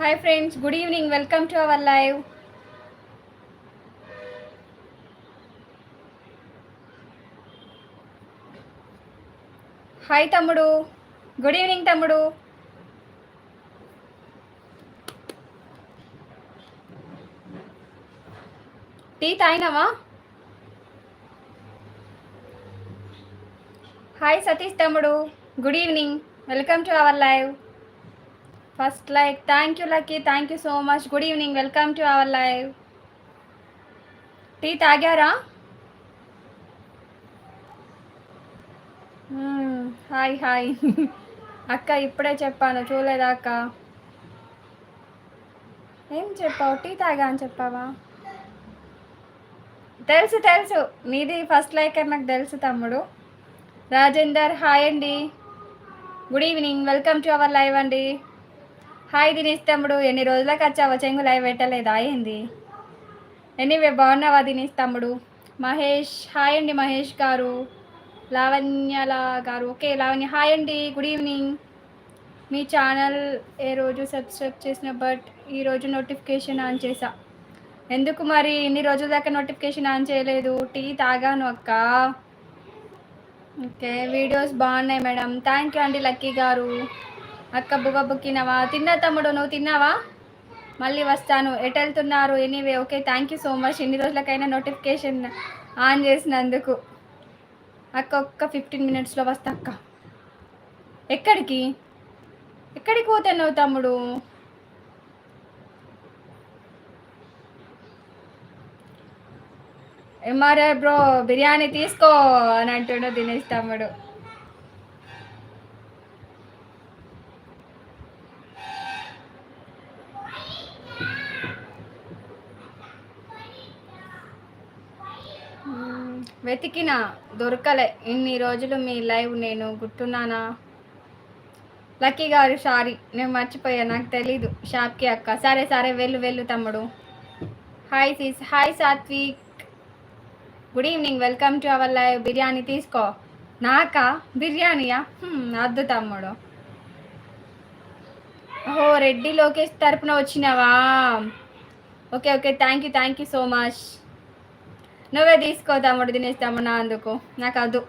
Hi friends good evening welcome to our live hi తమ్ముడు. Good evening తమ్ముడు. Tea తాగినావా? Hi Satish తమ్ముడు. Good evening welcome to our live first like thank you Lucky thank you so much good evening welcome to our live tea తాగారా? Hmm, hi hi అక్క ఇప్పుడే చెప్పాను చూడలేదా అక్క? ఏం చెప్పావు? టీ తాగా అని చెప్పావా? తెలుసు తెలుసు. నీది ఫస్ట్ లైక్ నాకు తెలుసు తమ్ముడు. రాజేందర్ హాయ్ అండి. Good evening welcome to our live అండి. హాయ్ దినేష్ తమ్ముడు ఎన్ని రోజులకు వచ్చావా చెంగు లైవ్ పెట్టలేదా? ఏంది? ఎనీవే బాగున్నావా దినేష్ తమ్ముడు? మహేష్ హాయ్ అండి మహేష్ గారు. లావణ్యల గారు. ఓకే లావణ్య హాయ్ అండి గుడ్ ఈవినింగ్. మీ ఛానల్ ఏ రోజు సబ్స్క్రైబ్ చేసిన బట్ ఈరోజు నోటిఫికేషన్ ఆన్ చేసా ఎందుకు మరి? ఇన్ని రోజుల దాకా నోటిఫికేషన్ ఆన్ చేయలేదు. టీ తాగాను అక్క. ఓకే వీడియోస్ బాగున్నాయి మేడం. థ్యాంక్ యూ అండి లక్కీ గారు. అక్క బుగ బుక్కినవా తిన్నా తమ్ముడు నువ్వు తిన్నావా? మళ్ళీ వస్తాను. ఎటు వెళ్తున్నారు anyway okay thank you so much ఎన్ని రోజులకైనా నోటిఫికేషన్ ఆన్ చేసినందుకు. అక్క ఒక్క ఫిఫ్టీన్ మినిట్స్లో వస్తా అక్క. ఎక్కడికి? ఎక్కడికి పోతున్నావు తమ్ముడు? ఎంఆర్ఐ బ్రో బిర్యానీ తీసుకో అని అంటుండో దినేష్ తమ్ముడు. వెతికినా దొరకలే. ఇన్ని రోజులు మీ లైవ్ నేను గుర్తున్నానా? లక్కీ గారు సారీ నేను మర్చిపోయా నాకు తెలీదు. షాప్కి అక్క. సరే సరే వెళ్ళు వెళ్ళు తమ్ముడు. Hi sis hi Satvik. Good evening welcome to our live biryani తీసుకో. నాకా? బిర్యానీయా? అద్దు తమ్ముడు. ఓహో రెడ్డి లోకేష్ తరపున వచ్చినావా? Okay okay. Thank you thank you so much నువ్వే తీసుకో తమ్ముడు తినేస్తాము నా అందుకు. నాకు అదు.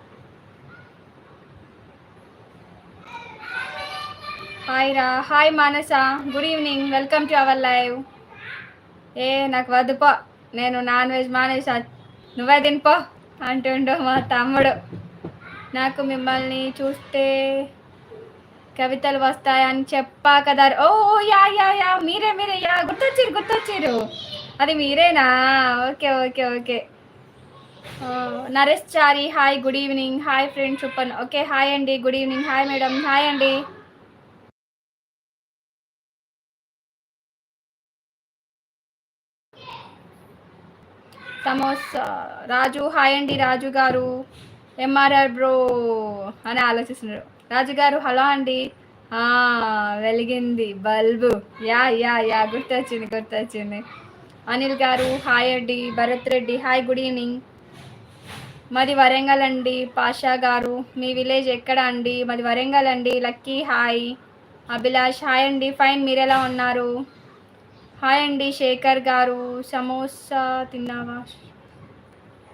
హాయ్ రా. Hi Manasa. Good evening welcome to our live ఏ నాకు వద్దుపో నేను నాన్ వెజ్ మానేసా. నువ్వే తినిపో అంటుండు మా తమ్ముడు. నాకు మిమ్మల్ని చూస్తే కవితలు వస్తాయని చెప్పా కదా. Oh yeah yeah yeah. మీరే మీరే. యా గుర్తొచ్చిరు గుర్తొచ్చిరు. అది మీరేనా? Okay okay okay. Naresh Chari hi good evening. Hi friend చుప్పన్. Okay hi అండి good evening. Hi madam. Hi అండి. సమోసా రాజు హాయ్ అండి రాజు గారు. ఎంఆర్ఆర్ బ్రో అని ఆలోచిస్తున్నారు. రాజు గారు హలో అండి. ఆ, వెలిగింది బల్బు. యా యా యా గుర్తొచ్చింది గుర్తొచ్చింది. అనిల్ గారు హాయ్ అండి. Bharat Reddy hi good evening. మాది వరంగల్ అండి పాషా గారు. మీ విలేజ్ ఎక్కడ అండి? మాది వరంగల్ అండి. Lucky hi. అభిలాష్ హాయ్ అండి. ఫైన్ మీరు ఎలా ఉన్నారు? హాయ్ అండి శేఖర్ గారు. సమోసా తిన్నావా?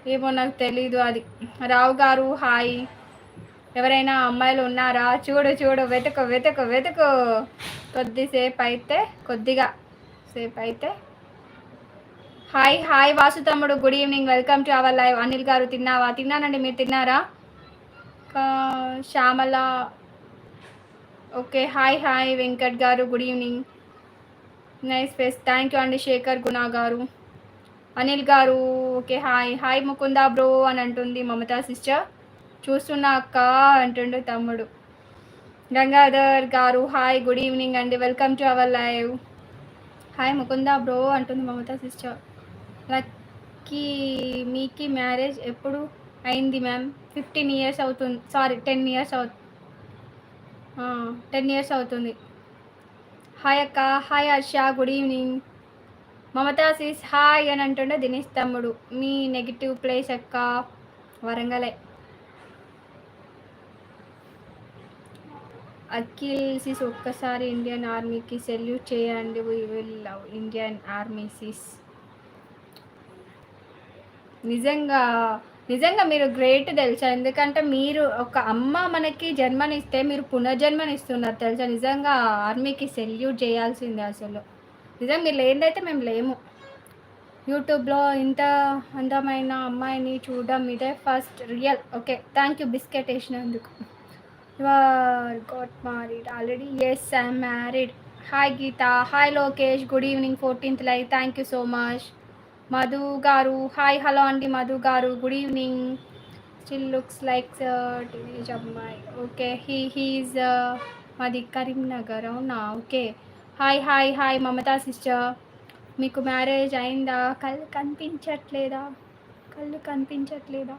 ఏమో నాకు తెలీదు అది. రావు గారు హాయ్. ఎవరైనా అమ్మాయిలు ఉన్నారా? చూడు చూడు. వెతుకు వెతుకు వెతుకు. కొద్దిసేపు అయితే కొద్దిగా సేపు అయితే హాయ్ హాయ్ వాసు తమ్ముడు good evening welcome to our live Anil గారు తిన్నావా? తిన్నానండి మీరు తిన్నారా? Shyamala. Okay hi hi Venkat గారు good evening nice face thank you అండి శేఖర్ గుణా గారు అనిల్ గారు okay hi hi Mukunda bro అని అంటుంది మమతా సిస్టర్ చూస్తున్నా అక్క అంటుండు తమ్ముడు. గంగాధర్ గారు హాయ్ గుడ్ ఈవినింగ్ అండి. Welcome to our live hi Mukunda bro అంటుంది మమతా సిస్టర్ లక్కీ మీకి మ్యారేజ్ ఎప్పుడు అయింది మ్యామ్? ఫిఫ్టీన్ ఇయర్స్ అవుతుంది సారీ టెన్ ఇయర్స్ అవు టెన్ ఇయర్స్ అవుతుంది. హాయ్ అక్క hi Harsha good evening. Mamata sis hi అని అంటుండే దినేష్ తమ్ముడు. మీ నెగిటివ్ ప్లేస్ అక్క? వరంగలే. అఖిల్ సిస్ ఒక్కసారి ఇండియన్ ఆర్మీకి సెల్యూట్ చేయండి. We will love Indian army sis. నిజంగా నిజంగా మీరు గ్రేట్ తెలుసా? ఎందుకంటే మీరు ఒక అమ్మ మనకి జన్మనిస్తే మీరు పునర్జన్మనిస్తున్నారు తెలుసా? నిజంగా ఆర్మీకి సెల్యూట్ చేయాల్సిందే అసలు. నిజంగా మీరు లేనిదైతే మేము లేము. యూట్యూబ్లో ఇంత అందమైన అమ్మాయిని చూడడం ఇదే first real okay thank you biscuit వేసినందుకు. Got married already yes I married hi Geetha hi Lokesh good evening fourteenth live thank you so much Madhu గారు. హాయ్ హలో అండి మధు గారు. Good evening still looks like teenage అమ్మాయి. Okay he he's మాది కరీంనగర్. అవునా? Okay hi hi hi Mamata sister మీకు marriage అయిందా? కళ్ళు కనిపించట్లేదా? కళ్ళు కనిపించట్లేదా?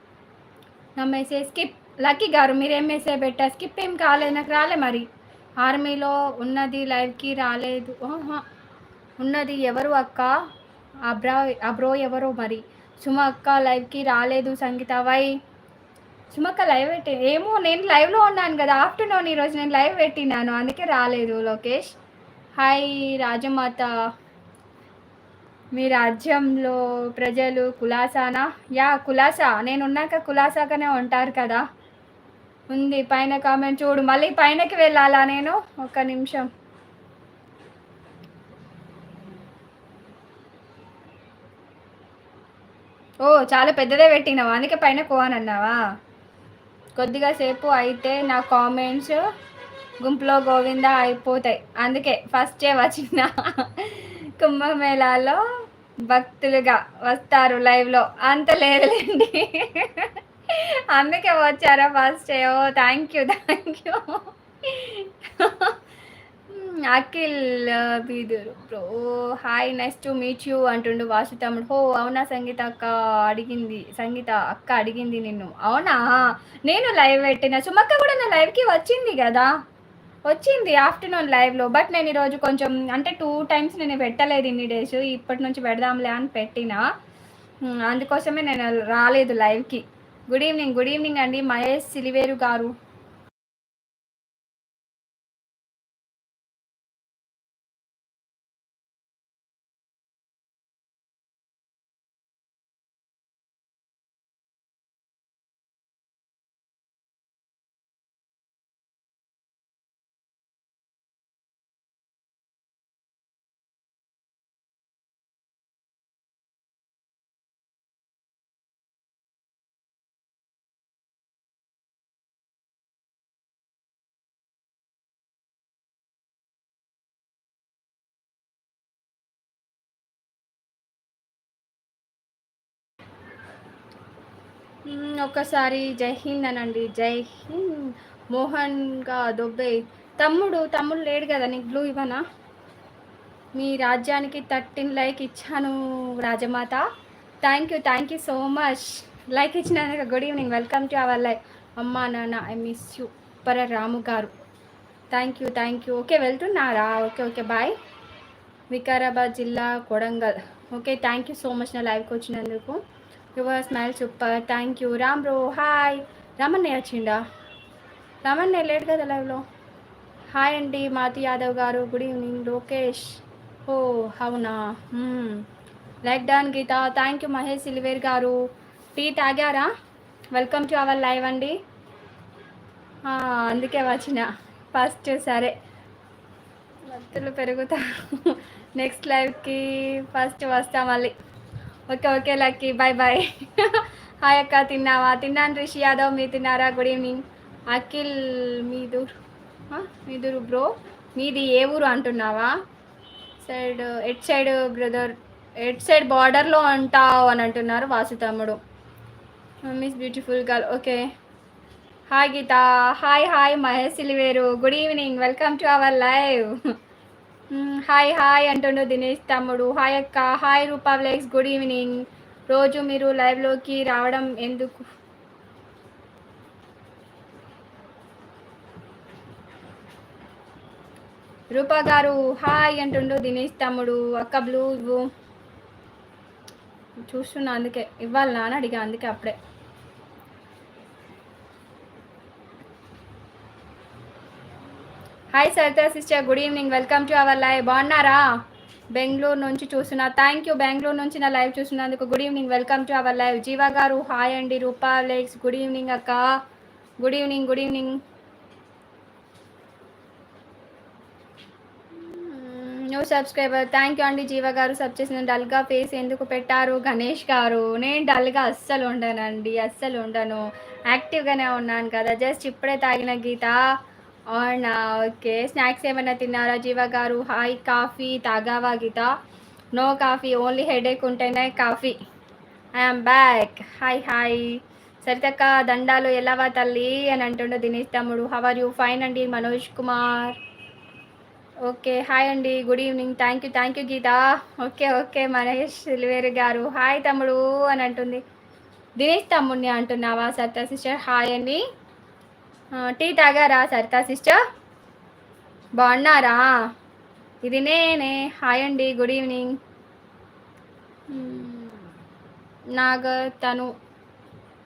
నా మెసేజ్ స్కిప్ లక్కీ గారు మీరు ఏం మెసేజ్ పెట్టారు? స్కిప్ ఏం కాలేదు. నాకు రాలే మరి. ఆర్మీలో ఉన్నది లైవ్కి రాలేదు. ఉన్నది ఎవరు అక్క? అబ్రా అబ్రో ఎవరో మరి. సుమక్క లైవ్కి రాలేదు సంగీత. వై? సుమక్క లైవ్ పెట్టి ఏమో నేను లైవ్లో ఉన్నాను కదా ఆఫ్టర్నూన్ ఈరోజు నేను లైవ్ పెట్టినాను అందుకే రాలేదు లోకేష్. హాయ్ రాజమాత. మీ రాజ్యంలో ప్రజలు కులాసానా? యా కులాసా. నేను ఉన్నాక కులాసాగానే ఉంటారు కదా. ఉంది పైన కామెంట్ చూడు. మళ్ళీ పైనకి వెళ్ళాలా నేను? ఒక నిమిషం. ఓ చాలా పెద్దదే పెట్టినావా? అందుకే పైన కోవనన్నావా కొద్దిగా సేపు అయితే నా కామెంట్స్ గుంపులో గోవింద అయిపోతాయి. అందుకే ఫస్టే వచ్చిన కుంభమేళాలో భక్తులుగా వస్తారు లైవ్లో అంత లేదులేండి. అందుకే వచ్చారా first oh thank you thank you Akhil బీదూరు bro hi nice to meet you అంటుండు వాసు తమ్ముడు. హో అవునా సంగీత అక్క అడిగింది సంగీత అక్క అడిగింది నిన్ను. అవునా? నేను లైవ్ పెట్టిన. సుమక్క కూడా నా లైవ్కి వచ్చింది కదా? వచ్చింది ఆఫ్టర్నూన్ లైవ్లో బట్ నేను ఈరోజు కొంచెం అంటే టూ టైమ్స్ నేను పెట్టలేదు ఇన్ని డేస్ ఇప్పటి నుంచి పెడదాంలే అని పెట్టిన. అందుకోసమే నేను రాలేదు లైవ్కి గుడ్ ఈవినింగ్ గుడ్ ఈవినింగ్ అండి. మహేష్ సిలివేరు గారు. ఒకసారి జై హింద్ అనండి. జై హింద్. మోహన్గా దొబ్బే. తమ్ముడు తమ్ముడు లేడు కదా నీకు బ్లూ ఇవ్వనా? మీ రాజ్యానికి థర్టీన్ లైక్ ఇచ్చాను Rajamata. Thank you thank you so much like ఇచ్చినందుకు good evening welcome to our life అమ్మా నాన్న ఐ మిస్ యూ పర Ramu garu. Thank you thank you okay వెళ్తున్నారా? ఓకే ఓకే బాయ్ వికారాబాద్ జిల్లా Kodangal. Okay thank you so much నా లైవ్కి వచ్చినందుకు. Your smile super thank you Ram bro hi రామన్నయ్య వచ్చిండా? రామన్నయ్య లేట్ కదా లైవ్లో హాయ్ అండి మాతి యాదవ్ గారు గుడ్ ఈవినింగ్ లోకేష్. ఓ అవునా? Like done Geeta. Thank you Mahesh Siliveru garu. Tea తాగారా? వెల్కమ్ టు అవర్ లైవ్ అండి. అందుకే వచ్చిన. ఫస్ట్ సరే. భక్తులు పెరుగుతా నెక్స్ట్ లైవ్కి ఫస్ట్ వస్తా మళ్ళీ. Okay okay Lucky. Bye bye hi అక్క తిన్నావా? తిన్నాను రిషి యాదవ్ మీరు తిన్నారా? Good evening. అఖిల్ మీదూర్ మీదూరు బ్రో. మీది ఏ ఊరు అంటున్నావా? Side at side brother? At side బార్డర్లో ఉంటావు అని అంటున్నారు వాసు తమ్ముడు. Miss beautiful girl. Okay. Hi Geeta. Hi hi Mahesh Siliveru. Good evening. Welcome to our live. Hi hi అంటుండు దినేష్ తమ్ముడు. హాయ్ అక్క hi Rupa vlogs good evening. రోజు మీరు లైవ్లోకి రావడం ఎందుకు? రూపా గారు హాయ్ అంటుండు దినేష్ తమ్ముడు. అక్క బ్లూ ఇవ్వు. చూస్తున్నా అందుకే. ఇవ్వాలి నాన్న అడిగా అందుకే అప్పుడే. Hi Saritha sister good evening welcome to our live బాగున్నారా? బెంగళూరు నుంచి చూస్తున్నా. థ్యాంక్ యూ బెంగళూరు నుంచి నా live చూస్తున్నందుకు good evening welcome to our live Jeeva garu hi అండి. రూపా లేక్స్ గుడ్ ఈవినింగ్ అక్క. Good evening good evening new subscriber thank you అండి జీవ గారు. Sub చేసిన డల్గా ఫేస్ ఎందుకు పెట్టారు? గణేష్ గారు. నేను డల్గా అస్సలు ఉండనండి. అస్సలు ఉండను. యాక్టివ్గానే ఉన్నాను కదా. జస్ట్ ఇప్పుడే తాగిన గీత. అవునా ఓకే. స్నాక్స్ ఏమైనా తిన్నారా జీవ గారు? Hi coffee తాగావా Geeta? No coffee only headache ఉంటేనే coffee. I'm back. Hi hi. సరితక్క దండాలు ఎలావా తల్లి? అని అంటుండు దినేష్ తమ్ముడు. హవర్ యూ ఫైన్ అండి మనోజ్ కుమార్. ఓకే హాయ్ అండి. Good evening thank you thank you Geeta. Okay okay Mahesh Siliveru garu. Hi తమ్ముడు అని అంటుంది. దినేష్ తమ్ముడిని అంటున్నావా సత్య సిస్టర్ హాయ్ అండి. టీ తాగారా సరితా సిస్టర్? బాగున్నారా? ఇది నేనే. హాయ్ అండి గుడ్ ఈవినింగ్. నాగ తను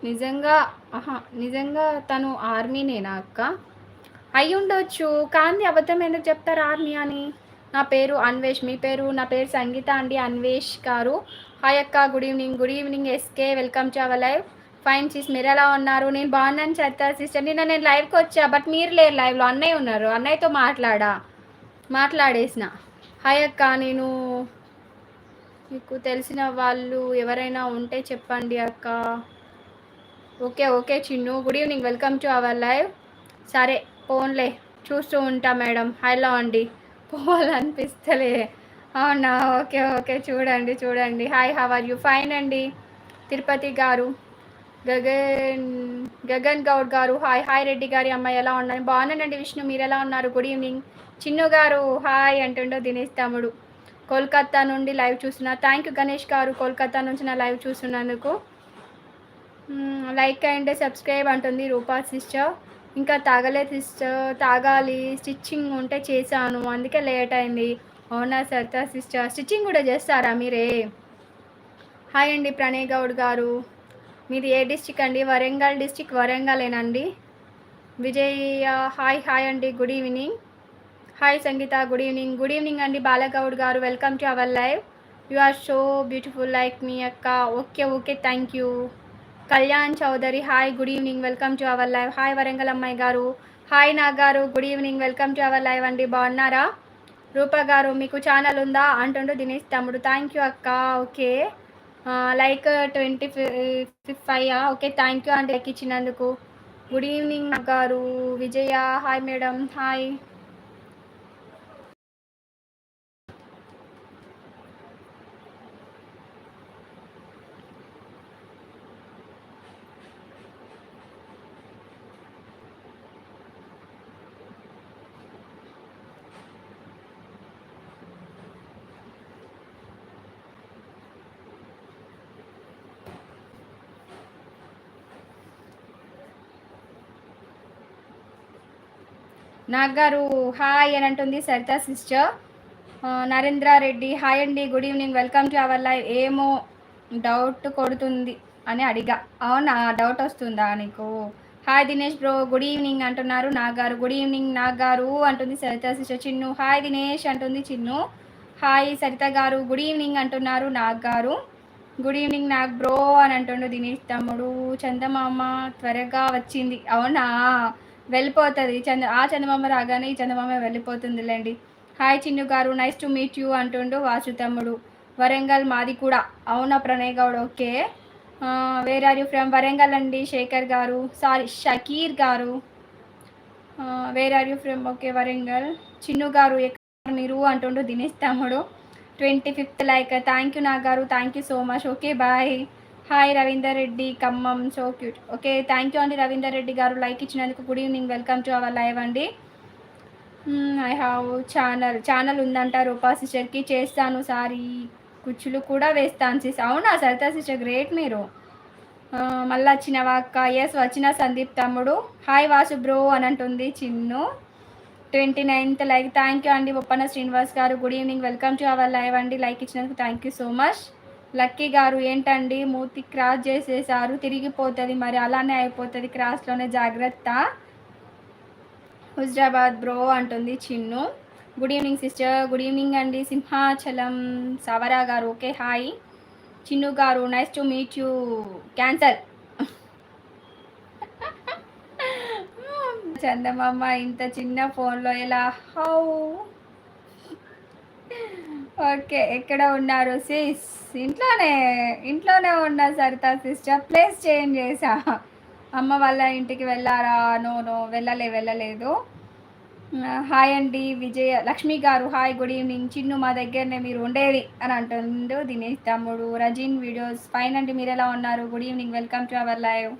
నిజంగా ఆహా నిజంగా తను ఆర్మీనేనా అక్క? అయి ఉండొచ్చు కానీ అబద్ధం ఎందుకు చెప్తారు ఆర్మీ అని? నా పేరు అన్వేష్ మీ పేరు నా పేరు సంగీత అండి అన్వేష్ గారు. హాయ్ అక్క good evening good evening SK welcome to our live. Fine sis మీరు ఎలా ఉన్నారు? నేను బాగున్నాను చెత్త సిస్టర్. నిన్న నేను లైవ్కి వచ్చా బట్ మీరు లేరు లైవ్లో. అన్నయ్య ఉన్నారు. అన్నయ్యతో మాట్లాడా? మాట్లాడేసిన. హాయ్ అక్క నేను మీకు తెలిసిన వాళ్ళు ఎవరైనా ఉంటే చెప్పండి అక్క. Okay okay Chinnu. Good evening. Welcome to our live. సరే ఫోన్లే చూస్తూ ఉంటా మేడం. హలో అండి. పోవాలనిపిస్తలే. అవునా? Okay okay. చూడండి చూడండి. Hi how are you? Fine అండి. తిరుపతి గారు. గగన్ గగన్ గౌడ్ గారు హాయ్ హాయ్ రెడ్డి గారి అమ్మాయి ఎలా ఉన్నారు? బాగున్నానండి విష్ణు మీరు ఎలా ఉన్నారు? Good evening. చిన్ను గారు హాయ్ అంటుండో దినేష్ తమ్ముడు. కోల్కత్తా నుండి లైవ్ చూస్తున్నా. థ్యాంక్ యూ గణేష్ గారు కోల్కత్తా నుంచి నా లైవ్ చూస్తున్నందుకు. లైక్ అండ్ సబ్స్క్రైబ్ అంటుంది రూపా సిస్టర్. ఇంకా తాగలే సిస్టర్ తాగాలి. స్టిచ్చింగ్ ఉంటే చేశాను. అందుకే లేట్ అయింది. అవునా సరితా సిస్టర్? స్టిచ్చింగ్ కూడా చేస్తారా మీరే? హాయ్ అండి ప్రణయ్ గౌడ్ గారు. మీది ఏ డిస్టిక్ అండి? వరంగల్ డిస్టిక్ వరంగలేనండి. విజయ హాయ్ హాయ్ అండి. Good evening. Hi Sangeeta good evening. Good evening అండి Balagoud garu. Welcome to our live. You are so beautiful like me అక్క. Okay okay thank you. Kalyan Chowdary hi good evening. Welcome to our live. Hi Warangal అమ్మాయి garu. Hi Nag garu. Good evening. Welcome to our live అండి. బాగున్నారా? రూప గారు మీకు channel ఉందా? అంటుండు దినేష్ తమ్ముడు. Thank you అక్క. Okay. Like twenty five okay thank you అండి ఇచ్చినందుకు. Good evening garu. Vijaya hi madam hi నాగారు hi అని అంటుంది సరితా సిస్టర్. నరేంద్ర రెడ్డి హాయ్ అండి good evening. Welcome to our live. ఏమో డౌట్ కొడుతుంది అని అడిగా. అవునా? డౌట్ వస్తుందా నీకు? Hi Dinesh bro good evening అంటున్నారు నాగారు గుడ్ ఈవినింగ్ నాగారు అంటుంది సరిత సిస్టర్. చిన్ను హాయ్ దినేష్ అంటుంది Chinnu. Hi Sarita garu good evening అంటున్నారు నాగారు గుడ్ ఈవినింగ్ నాగ్ బ్రో అని అంటుండు దినేష్ తమ్ముడు. చందమామ త్వరగా వచ్చింది. అవునా? వెళ్ళిపోతుంది. చంద్ర ఆ చందమామ రాగానే ఈ చందమామ వెళ్ళిపోతుందిలేండి. హాయ్ చిన్ను గారు నైస్ టు మీట్ యూ అంటుండు వాసు తమ్ముడు. వరంగల్ మాది కూడా. అవునా Pranay Goud? Okay. Where are you from Warangal అండి Shekar garu. Sorry Shakeer garu. Where are you from okay Warangal. Chinnu garu ఎక్కడ మీరు అంటుండు దినేష్ తమ్ముడు. Twenty fifth like. Thank you నా garu thank you so much. Okay bye. Hi Ravinder Reddy Khammam so cute okay thank you అండి రవీందర్ రెడ్డి గారు like ఇచ్చినందుకు good evening welcome to our live అండి I have channel channel ఉందంట రూపా సిస్టర్కి చేస్తాను sorry. కుచ్చులు కూడా వేస్తాను సిస్ అవునా సరితా సిస్టర్ గ్రేట్ మీరు. మళ్ళీ వచ్చినవా అక్క ఎస్ వచ్చిన సందీప్ తమ్ముడు. హాయ్ వాసు బ్రో అని అంటుంది Chinnu. Twenty ninth like thank you అండి Boppanna Srinivas garu good evening welcome to our live అండి లైక్ ఇచ్చినందుకు thank you so much Lucky garu ఏంటండి? మూతి క్రాస్ చేసేసారు తిరిగిపోతుంది మరి అలానే అయిపోతుంది క్రాస్లోనే. జాగ్రత్త. హుజరాబాద్ బ్రో అంటుంది Chinnu. Good evening sister. Good evening అండి. Simhachalam Savara garu. Okay hi. Chinnu garu nice to meet you. Cancel. చందమామ ఇంత చిన్న ఫోన్లో ఎలా? హౌ? ఓకే ఎక్కడ ఉన్నారు సిస్ ఇంట్లోనే ఇంట్లోనే ఉన్నా సరితా సిస్టర్ ప్లేస్ చేంజ్ చేసా అమ్మ వాళ్ళ ఇంటికి వెళ్ళారా? నో నో వెళ్ళలే వెళ్ళలేదు. హాయ్ అండి విజయ లక్ష్మి గారు హాయ్ గుడ్ ఈవినింగ్ చిన్ను మా దగ్గరనే మీరు ఉండేది అని అంటుండు దినేష్ తమ్ముడు. రజిన్ వీడియోస్ ఫైన్ అండి మీరు ఎలా ఉన్నారు? Good evening welcome to our live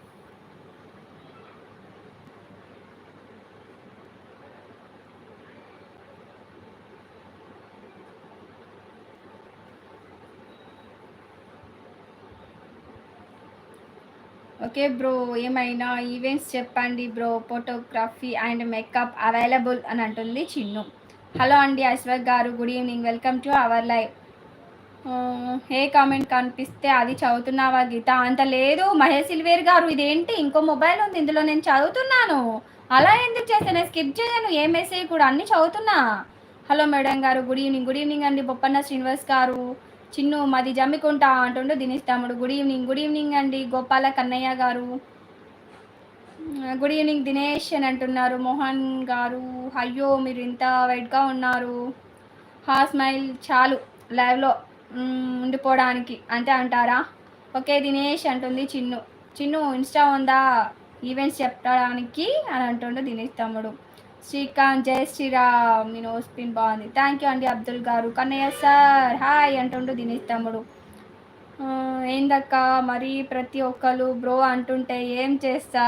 okay bro ఏమైనా ఈవెంట్స్ చెప్పండి bro photography and makeup available అని అంటుంది చిన్ను. హలో అండి Aishwar garu. Good evening welcome to our live A comment కనిపిస్తే అది చదువుతున్నావా గీత? అంత లేదు. మహేష్ సిల్వేర్ గారు ఇదేంటి? ఇంకో మొబైల్ ఉంది ఇందులో నేను చదువుతున్నాను. అలా ఎందుకు చేస్తాను నేను స్కిప్ చేయను. ఏ మెసేజ్ కూడా? అన్నీ చదువుతున్నా. Hello madam garu. Good evening good evening అండి. బొప్పన్న శ్రీనివాస్ గారు. చిన్ను మాది జమ్మికుంటా అంటుండు దినేష్ తమ్ముడు. గుడ్ ఈవినింగ్ గుడ్ ఈవినింగ్ అండి గోపాల కన్నయ్య గారు. గుడ్ ఈవినింగ్ దినేష్ అని అంటున్నారు మోహన్ గారు. అయ్యో మీరు ఇంత వైట్గా ఉన్నారు. హా స్మైల్ చాలు లైవ్లో ఉండిపోవడానికి. అంతే అంటారా? ఓకే దినేష్ అంటుంది చిన్ను. చిన్ను ఇన్స్టా ఉందా? ఈవెంట్స్ చెప్పడానికి అని అంటుండు దినేష్ తమ్ముడు. శ్రీకాంత్ జై శ్రీరామ్. మీ నో స్పిన్ బాగుంది. థ్యాంక్ యూ అండి అబ్దుల్ గారు. కన్నయ్య సార్ హాయ్ అంటుండు దినేష్ తమ్ముడు. ఏందక్క మరి ప్రతి ఒక్కరు బ్రో అంటుంటే ఏం చేస్తా?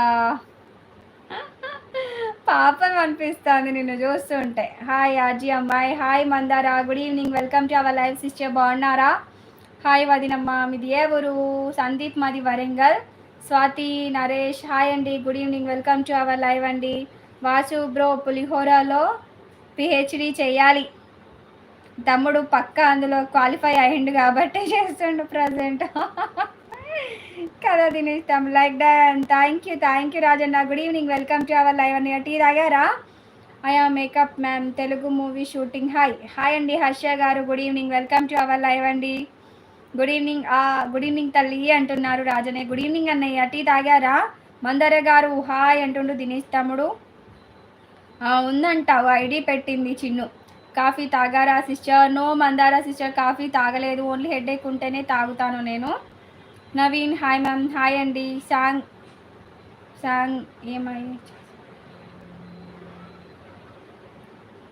పాపం అనిపిస్తుంది నిన్ను చూస్తుంటే. హాయ్ ఆర్జీ అమ్మాయి. Hi Mandara. Good evening welcome to our live sister బాగున్నారా? హాయ్ వదినమ్మ. మీది ఏ ఊరు? సందీప్ మాది వరంగల్. స్వాతి నరేష్. హాయ్ అండి. Good evening welcome to our live అండి. వాసు బ్రో పులిహోరలో పిహెచ్డి చేయాలి. తమ్ముడు పక్క అందులో క్వాలిఫై అయ్యిండు కాబట్టి చేస్తుండు ప్రజెంట్ కదా తినేస్తాం like done thank you thank you Rajanna. Good evening welcome to our live అని టీ తాగారా? ఐఆ makeup ma'am Telugu movie shooting hi hi అండి Harsha garu. Good evening welcome to our live అండి. Good evening good evening తల్లి అంటున్నారు రాజనే. Good evening అన్నయ్య tea తాగారా? మందర గారు హాయ్ అంటుండు దినేష్ తమ్ముడు. ఉందంటావు ఐడి పెట్టింది చిన్ను. కాఫీ తాగారా sister? No Mandara sister. Coffee తాగలేదు. ఓన్లీ హెడేక్ ఉంటేనే తాగుతాను నేను. Naveen hi ma'am. హాయ్ అండి. సాంగ్ సాంగ్ ఏమై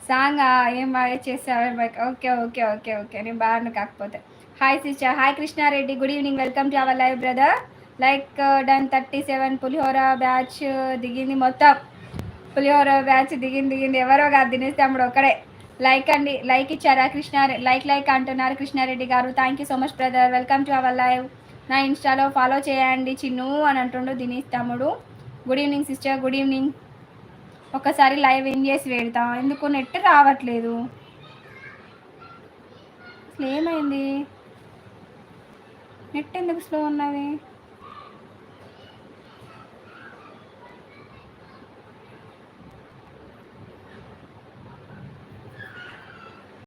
సాంగ్ ఏమై చేసావు ఓకే ఓకే ఓకే ఓకే. నేను బాగా కాకపోతే. Hi sister. Hi Krishna Reddy. Good evening. Welcome to our live brother. Like done thirty seven pulihora batch దిగింది మొత్తం. పులిహోర బ్యాచ్ దిగింది దిగింది. ఎవరో కాదు దినేష్ తమ్ముడు ఒక్కడే. లైక్ అండి లైక్ ఇచ్చారా కృష్ణారెడ్డి లైక్ లైక్ అంటున్నారు Krishna Reddy garu. Thank you so much brother welcome to our live నా ఇన్స్టాలో ఫాలో చేయండి చిన్ను అని అంటుండు దినేష్ తమ్ముడు. Good evening sister good evening ఒకసారి లైవ్ ఏం చేసి పెడతాం? ఎందుకు నెట్ రావట్లేదు? అసలు ఏమైంది? నెట్ ఎందుకు స్లో ఉన్నది?